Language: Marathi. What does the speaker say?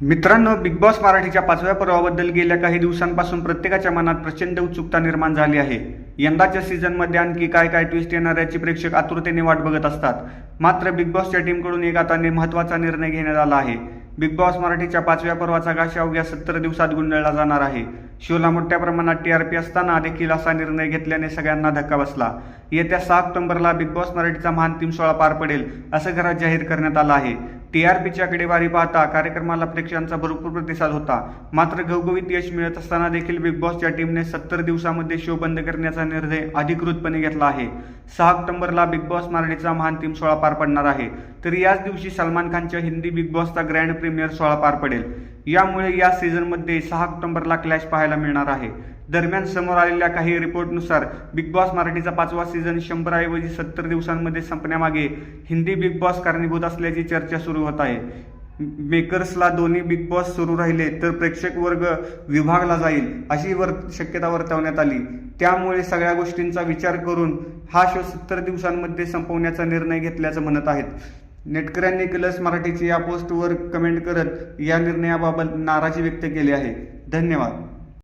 मित्रांनो बिग बॉस मराठीच्या पाचव्या पर्वाबद्दल गेल्या काही दिवसांपासून प्रत्येकाच्या मनात प्रचंड उत्सुकता निर्माण झाली आहे. यंदाच्या सीझनमध्ये आणखी काय काय ट्विस्ट येणार याची प्रेक्षक आतुरतेने वाट बघत असतात. मात्र बिग बॉसच्या टीमकडून एक आता नि- महत्त्वाचा निर्णय घेण्यात आला आहे. बिग बॉस मराठीच्या पाचव्या पर्वाचा गाशा अवघ्या सत्तर दिवसात गुंडळला जाणार आहे. शोला मोठ्या प्रमाणात टीआरपी असताना देखील असा निर्णय घेतल्याने सगळ्यांना धक्का बसला. येत्या सहा ऑक्टोबरला बिग बॉस मराठीचा महान तीन सोहळा पार पडेल असं घरात जाहीर करण्यात आलं आहे. टी आर पीच्या आकडेवारी पाहता कार्यक्रमाला प्रेक्षकांचा भरपूर प्रतिसाद होता. मात्र घवघवीत यश मिळत असताना देखील बिग बॉसच्या टीमने सत्तर दिवसामध्ये शो बंद करण्याचा निर्णय अधिकृतपणे घेतला आहे. सहा ऑक्टोबरला बिग बॉस मराठीचा महान टीम सोहळा पार पडणार आहे. तर याच दिवशी सलमान खानच्या हिंदी बिग बॉसचा ग्रँड प्रीमियर सोहळा पार पडेल. यामुळे या सीझनमध्ये सहा ऑक्टोंबरला क्लॅश पाहायला मिळणार आहे. दरम्यान समोर आलेल्या काही रिपोर्टनुसार बिग बॉस मराठीचा पाचवा सीझन शंभरऐवजी सत्तर दिवसांमध्ये संपण्यामागे हिंदी बिग बॉस कारणीभूत असल्याची चर्चा सुरू होत आहे. मेकर्सला दोन्ही बिग बॉस सुरू राहिले तर प्रेक्षक वर्ग विभागला जाईल अशी वर शक्यता वर्तवण्यात आली. त्यामुळे सगळ्या गोष्टींचा विचार करून हा शो सत्तर दिवसांमध्ये संपवण्याचा निर्णय घेतल्याचं म्हणत आहेत. नेटकऱ्यांनी कलर्स मराठीची या पोस्टवर कमेंट करत या निर्णयाबाबत नाराजी व्यक्त केली आहे. धन्यवाद.